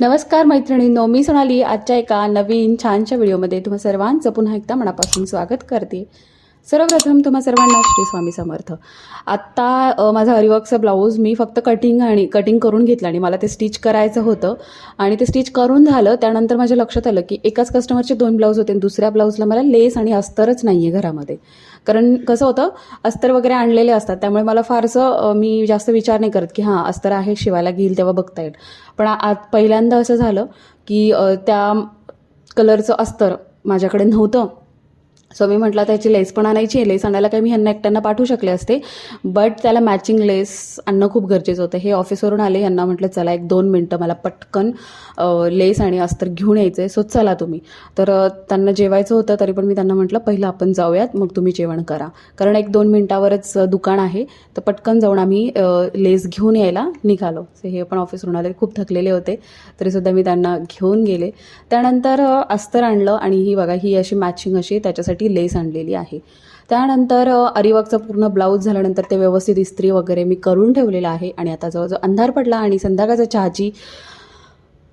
नमस्कार मैत्रिणींनो मी सोनाली. आजच्या एका नवीन छानशा व्हिडिओमध्ये तुम्हा सर्वांचं पुन्हा एकदा मनापासून स्वागत करते. सर्वप्रथम तुम्हा सर्वांना श्री स्वामी समर्थ. आत्ता माझा हरिवर्कचा ब्लाऊज मी फक्त कटिंग आणि कटिंग करून घेतलं आणि मला ते स्टिच करायचं होतं. आणि ते स्टिच करून झालं त्यानंतर माझ्या लक्षात आलं की एकाच कस्टमरचे दोन ब्लाऊज होते आणि दुसऱ्या ब्लाऊजला मला लेस आणि अस्तरच नाही आहे घरामध्ये. कारण कसं होतं अस्तर वगैरे आणलेले असतात त्यामुळे मला फारसं मी जास्त विचार नाही करत की हां अस्तर आहे शिवायला घेईल तेव्हा बघता येईल. पण आज पहिल्यांदा असं झालं की त्या कलरचं अस्तर माझ्याकडे नव्हतं. सो मी म्हटलं त्याची लेस पण आणायची आहे. लेस आणायला काही मी ह्यांना एकट्यांना पाठवू शकले असते. बट त्याला मॅचिंग लेस आणणं खूप गरजेचं होतं. हे ऑफिसवरून आले यांना म्हटलं चला एक दोन मिनटं मला पटकन लेस आणि अस्तर घेऊन यायचं आहे सो चला तुम्ही. तर त्यांना जेवायचं होतं तरी पण मी त्यांना म्हटलं पहिलं आपण जाऊयात मग तुम्ही जेवण करा. कारण एक दोन मिनटावरच दुकान आहे. तर पटकन जाऊन आम्ही लेस घेऊन यायला निघालो. सो हे पण ऑफिसवरून आले. खूप थकलेले होते. तरीसुद्धा मी त्यांना घेऊन गेले. त्यानंतर अस्तर आणलं आणि ही बघा ही अशी मॅचिंग अशी त्याच्यासाठी लेस आणलेली आहे. त्यानंतर अ, पूर्ण ब्लाऊज झाल्यानंतर ते व्यवस्थित इस्त्री वगैरे मी करून ठेवलेलं आहे आणि आता जवळजवळ अंधार पडला आणि संध्याकाळचा चहाची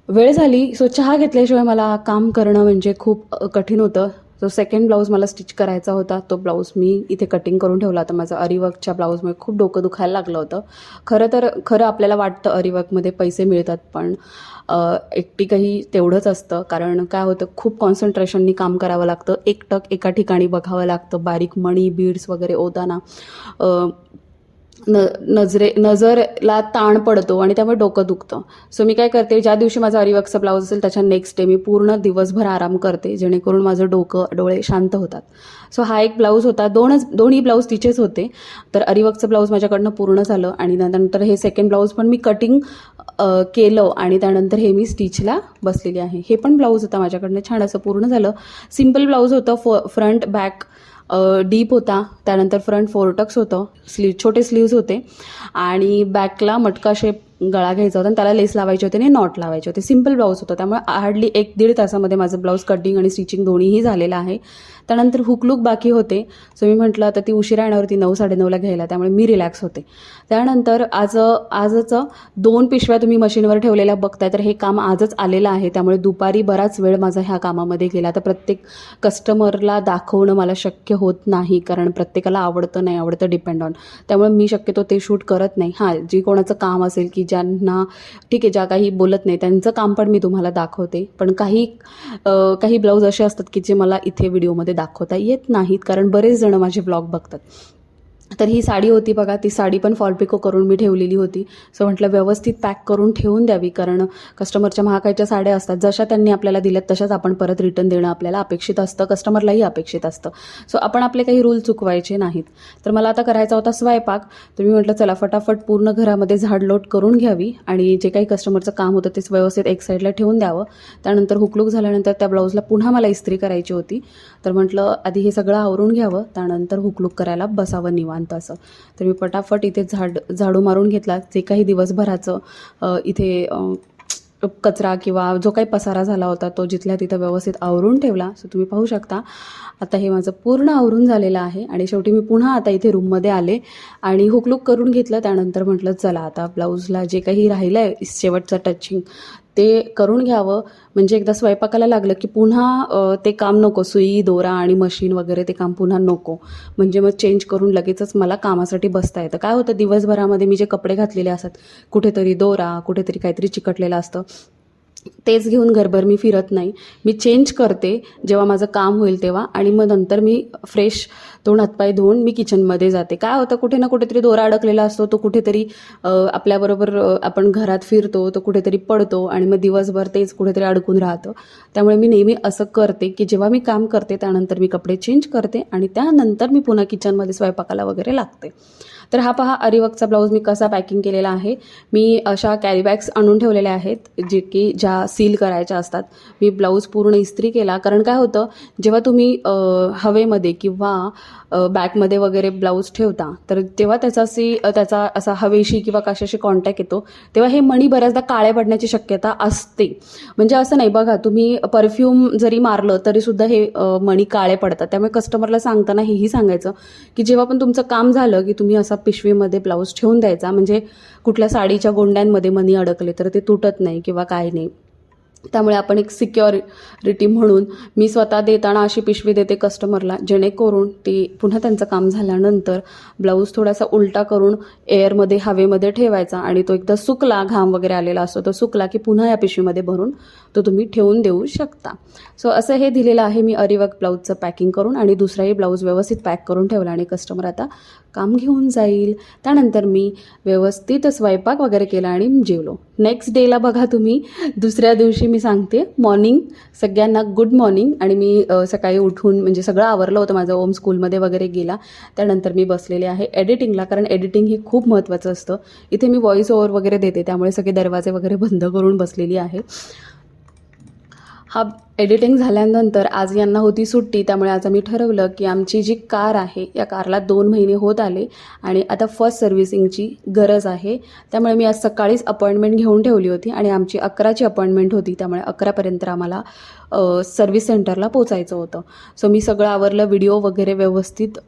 वेळ झाली. सो चहा घेतल्याशिवाय मला काम करणं म्हणजे खूप कठीण होतं. जो सेकंड ब्लाऊज मला स्टिच करायचा होता. तो ब्लाऊज मी इथे कटिंग करून ठेवला होता. माझा अरिवर्कच्या ब्लाऊजमुळे खूप डोकं दुखायला लागलं होतं. खरं तर खरं आपल्याला वाटतं अरिवर्कमध्ये पैसे मिळतात पण एकटी काही तेवढंच असतं. कारण काय होतं खूप कॉन्सन्ट्रेशननी काम करावं लागतं. एकटक एका ठिकाणी बघावं लागतं. बारीक मणी बीड्स वगैरे ओताना. न नजरे नजरला ताण पडतो आणि त्यामुळे डोकं दुखतं. सो मी काय करते ज्या दिवशी माझा अरिवर्कचा ब्लाऊज असेल त्याच्या नेक्स्ट डे मी पूर्ण दिवसभर आराम करते जेणेकरून माझं डोकं डोळे शांत होतात. सो हा एक ब्लाऊज होता. दोनच दोन्ही ब्लाऊज तिचेच होते. तर अरिवर्कचं ब्लाऊज माझ्याकडनं पूर्ण झालं आणि त्यानंतर हे सेकंड ब्लाऊज पण मी कटिंग केलं आणि त्यानंतर हे मी स्टिचला बसलेली आहे. हे पण ब्लाऊज होता माझ्याकडनं. छान असं पूर्ण झालं. सिंपल ब्लाऊज होतं फ फ्रंट बॅक डीप होता. त्यानंतर फ्रंट फोरटक्स होतं. स्लीव छोटे स्लीव्ज होते. आणि बॅकला मटका शेप गळा घ्यायचा होता आणि त्याला लेस लावायचे होते आणि नॉट लावायचे होते. सिंपल ब्लाऊज होतं. त्यामुळे हार्डली एक दीड तासामध्ये माझं ब्लाऊज कटिंग आणि स्टिचिंग दोन्हीही झालेलं आहे. त्यानंतर हुकलूक बाकी होते. सो मी म्हटलं आता ती उशिरा येणार होती नऊ साडेनऊला घ्यायला. त्यामुळे मी रिलॅक्स होते. त्यानंतर आज आजच दोन पिशव्या तुम्ही मशीनवर ठेवलेल्या बघताय तर हे काम आजच आलेलं आहे. त्यामुळे दुपारी बराच वेळ माझा ह्या कामामध्ये गेला. तर प्रत्येक कस्टमरला दाखवणं मला शक्य होत नाही कारण प्रत्येकाला आवडतं नाही आवडतं डिपेंड ऑन त्यामुळे मी शक्यतो ते शूट करत नाही. हां जी कोणाचं काम असेल की ज्यांना ठीक आहे ज्या काही बोलत नाही त्यांचं काम पण मी तुम्हाला दाखवते. पण काही काही ब्लाऊज असे असतात की जे मला इथे व्हिडिओमध्ये दाखवता येत नाहीत कारण बरेच जण माझे ब्लॉग बघतात. तर ही साडी होती बघा ती साडी पण फॉल पिको करून मी ठेवलेली होती. सो म्हटलं व्यवस्थित पॅक करून ठेवून द्यावी कारण कस्टमरच्या महागाईच्या साड्या असतात. जशा त्यांनी आपल्याला दिल्यात तशाच आपण परत रिटर्न देणं आपल्याला अपेक्षित असतं. कस्टमरलाही अपेक्षित असतं. सो आपण आपले काही रूल चुकवायचे नाहीत. तर मला आता करायचा होता स्वयंपाक. तर मी म्हटलं चला फटाफट पूर्ण घरामध्ये झाडलोट करून घ्यावी आणि जे काही कस्टमरचं काम होतं तेच व्यवस्थित एक साईडला ठेवून द्यावं. त्यानंतर हुकलूक झाल्यानंतर त्या ब्लाऊजला पुन्हा मला इस्त्री करायची होती. तर म्हटलं आधी हे सगळं आवरून घ्यावं. त्यानंतर हुकलूक करायला बसावं निवांत. असं तर मी पटाफट इथे झाड झाडू मारून घेतला जे काही दिवसभराचं इथे कचरा किंवा जो काही पसारा झाला होता तो जिथल्या तिथं व्यवस्थित आवरून ठेवला. सो तुम्ही पाहू शकता. आता हे माझं पूर्ण आवरून झालेलं आहे आणि शेवटी मी पुन्हा आता इथे रूममध्ये आले आणि हुकलूक करून घेतलं. त्यानंतर म्हटलं चला आता ब्लाऊजला जे काही राहिलं आहे शेवटचं टचिंग ते करून घ्यावं. म्हणजे एकदा स्वयंपाकाला लागलं की पुन्हा ते काम नको. सुई दोरा आणि मशीन वगैरे ते काम पुन्हा नको. म्हणजे मग चेंज करून लगेचच मला कामासाठी बसता येतं. काय होतं दिवसभरामध्ये मी जे कपडे घातलेले असतात कुठेतरी दोरा कुठेतरी काहीतरी चिकटलेलं असतं. तेच घेऊन घरभर मी फिरत नाही. मी चेंज करते जेव्हा माझं काम होईल तेव्हा आणि मग नंतर मी फ्रेश तोंड हातपाय धुवून मी किचनमध्ये जाते. काय होतं कुठे ना कुठेतरी दोरा अडकलेला असतो तो कुठेतरी आपल्याबरोबर आपण घरात फिरतो तो कुठेतरी पडतो आणि मग दिवसभर तेच कुठेतरी अडकून राहतं. त्यामुळे मी नेहमी असं करते की जेव्हा मी काम करते त्यानंतर मी कपडे चेंज करते आणि त्यानंतर मी पुन्हा किचनमध्ये स्वयंपाकाला वगैरे लागते. तर हा पहा अरिवकचा ब्लाऊज मी कसा पॅकिंग केलेला आहे. मी अशा कॅरीबॅग्स आणून ठेवलेल्या आहेत जे की ज्या सील करायच्या असतात. मी ब्लाऊज पूर्ण इस्त्री केला. कारण काय होतं जेव्हा तुम्ही हवेमध्ये किंवा बॅगमध्ये वगैरे ब्लाऊज ठेवता तर तेव्हा त्याचा सी त्याचा असा हवेशी किंवा कशाशी कॉन्टॅक्ट येतो. तेव्हा हे मणी बऱ्याचदा काळे पडण्याची शक्यता असते. म्हणजे असं नाही बघा तुम्ही परफ्यूम जरी मारलं तरीसुद्धा हे मणी काळे पडतात. त्यामुळे कस्टमरला सांगताना हेही सांगायचं की जेव्हा पण तुमचं काम झालं की तुम्ही असा पिशवीमध्ये ब्लाऊज ठेवून द्यायचा म्हणजे कुठल्या साडीच्या गोंड्यांमध्ये मणी अडकले तर ते तुटत नाही किंवा काय नाही. त्यामुळे आपण एक सिक्युरिटी म्हणून मी स्वतः देताना अशी पिशवी देते कस्टमरला जेणेकरून ती पुन्हा त्यांचं काम झाल्यानंतर ब्लाऊज थोडासा उलटा करून एअरमध्ये हवेमध्ये ठेवायचा आणि तो एकदा सुकला घाम वगैरे आलेला असतो तो सुकला की पुन्हा या पिशवीमध्ये भरून तो तुम्ही ठेवून देऊ शकता. सो असं हे दिलेलं आहे मी अरिवर्क ब्लाऊजचं पॅकिंग करून आणि दुसराही ब्लाऊज व्यवस्थित पॅक करून ठेवला आणि कस्टमर आता काम घेऊन जाईल. त्यानंतर मी व्यवस्थित स्वयंपाक वगैरे केला आणि जेवलो. नेक्स्ट डेला बघा तुम्ही दुसऱ्या दिवशी मी सांगते मॉर्निंग सगळ्यांना गुड मॉर्निंग आणि मी सकाळी उठून म्हणजे सगळं आवरलं होतं माझं ओम स्कूलमध्ये वगैरे गेला. त्यानंतर मी बसलेले आहे एडिटिंगला कारण एडिटिंग हे खूप महत्त्वाचं असतं. इथे मी व्हॉइस ओव्हर वगैरे देते त्यामुळे सगळे दरवाजे वगैरे बंद करून बसलेली आहे. हा एडिटिंग झाल्यानंतर आज यांना होती सुट्टी त्यामुळे आज आम्ही ठरवलं की आमची जी कार आहे या कारला दोन महिने होत आले आणि आता फर्स्ट सर्व्हिसिंगची गरज आहे. त्यामुळे मी आज सकाळीच अपॉइंटमेंट घेऊन ठेवली होती आणि आमची अकराची अपॉइंटमेंट होती त्यामुळे अकरापर्यंत आम्हाला सर्व्हिस सेंटरला पोचायचं होतं. सो मी सगळं आवरलं व्हिडिओ वगैरे व्यवस्थित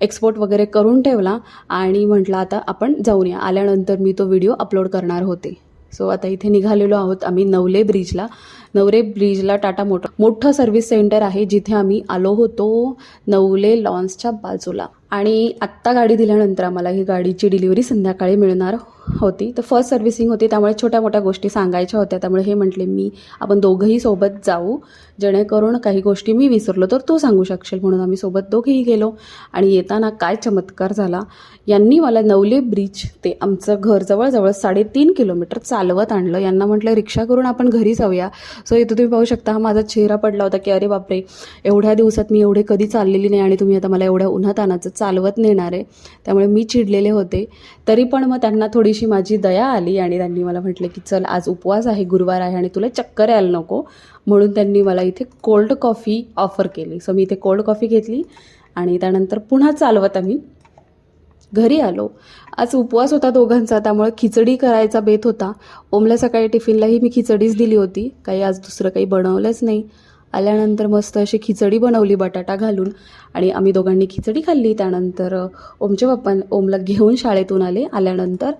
एक्सपोर्ट वगैरे करून ठेवला आणि म्हटलं आता आपण जाऊन या. आल्यानंतर मी तो व्हिडिओ अपलोड करणार होते. सो आता इथे निघालेलो आहोत आम्ही नवले ब्रिजला. नवरे ब्रिजला टाटा मोटर मोठं सर्व्हिस सेंटर आहे जिथे आम्ही आलो होतो नवले लॉन्सच्या बाजूला. आणि आत्ता गाडी दिल्यानंतर आम्हाला ही गाडीची डिलिव्हरी संध्याकाळी मिळणार होती. तर फर्स्ट सर्व्हिसिंग होती. त्यामुळे छोट्या मोठ्या गोष्टी सांगायच्या होत्या. त्यामुळे हे म्हटले मी आपण दोघंही सोबत जाऊ. जेणेकरून काही गोष्टी मी विसरलो तर तू सांगू शकशील. म्हणून आम्ही सोबत दोघेही गेलो. आणि येताना काय चमत्कार झाला. यांनी मला नवले ब्रिज ते आमचं घर जवळजवळ साडेतीन किलोमीटर चालवत आणलं. यांना म्हटलं रिक्षा करून आपण घरी जाऊया. सो इथं तुम्ही पाहू शकता हा माझा चेहरा पडला होता की अरे बापरे एवढ्या दिवसात मी एवढे कधी चाललेली नाही आणि तुम्ही आता मला एवढ्या उन्हातानाचं चालवत नेणार आहे. त्यामुळे मी चिडलेले होते. तरी पण मग त्यांना थोडीशी माझी दया आली आणि त्यांनी मला म्हटलं की चल आज उपवास आहे गुरुवार आहे आणि तुला चक्कर यायला नको. म्हणून त्यांनी मला इथे कोल्ड कॉफी ऑफर केली. सो मी इथे कोल्ड कॉफी घेतली आणि त्यानंतर पुन्हा चालवत आम्ही घरी आलो. आज उपवास होता दोघांचा त्यामुळे खिचडी करायचा बेत होता. ओमला सकाळी टिफिनलाही मी खिचडीच दिली होती. काही आज दुसरं काही बनवलंच नाही. आल्यानंतर मस्त अशी खिचडी बनवली बटाटा घालून. आणि आम्ही दोघांनी खिचडी खाल्ली. त्यानंतर ओमच्या पप्पा ओमला घेऊन शाळेतून आले. आल्यानंतर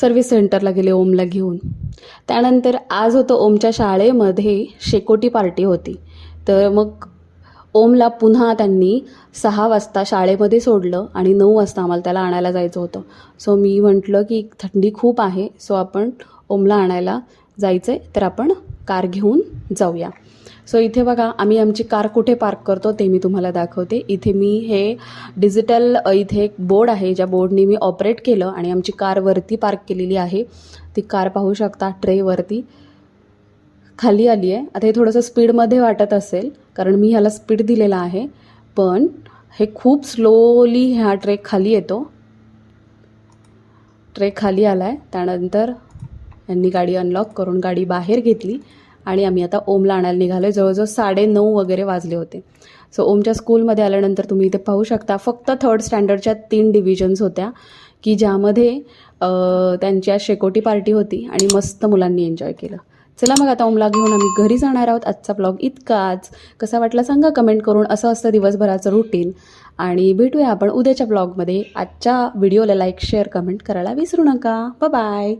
सर्व्हिस सेंटरला गेले ओमला घेऊन. त्यानंतर आज होतं ओमच्या शाळेमध्ये शेकोटी पार्टी होती. तर मग ओमला पुन्हा त्यांनी सहा वाजता शाळेमध्ये सोडलं आणि नऊ वाजता आम्हाला त्याला आणायला जायचं होतं. सो मी म्हटलं की थंडी खूप आहे. सो आपण ओमला आणायला जायचं आहे तर आपण कार घेऊन जाऊया. सो इथे बघा आम्ही आमची कार कुठे पार्क करतो ते मी तुम्हाला दाखवते. इथे मी हे डिजिटल इथे एक बोर्ड आहे ज्या बोर्डने मी ऑपरेट केलं आणि आमची कार वरती पार्क केलेली आहे. ती कार पाहू शकता ट्रेवरती खाली आली आहे. आता हे थोडंसं स्पीडमध्ये वाटत असेल कारण मी ह्याला स्पीड दिलेला आहे. पण हे खूप स्लोली ह्या ट्रेक खाली येतो. ट्रेक खाली आला आहे त्यानंतर यांनी गाडी अनलॉक करून गाडी बाहेर घेतली. आणि आम्ही आता ओमला आणायला निघालो आहे जवळजवळ साडे नऊ वगैरे वाजले होते. सो ओमच्या स्कूलमध्ये आल्यानंतर तुम्ही इथे पाहू शकता फक्त थर्ड स्टँडर्डच्या तीन डिव्हिजन्स होत्या की ज्यामध्ये त्यांच्या त्यांची आज शेकोटी पार्टी होती आणि मस्त मुलांनी एन्जॉय केलं. चला मग आता ओमला घेऊन आम्ही घरी जाणार आहोत. आजचा ब्लॉग इतकाच. कसा वाटला सांगा कमेंट करून. असं असतं दिवसभराचं रुटीन आणि भेटूया आपण उद्याच्या ब्लॉगमध्ये आजच्या व्हिडिओला लाईक शेअर कमेंट करायला विसरू नका. बाय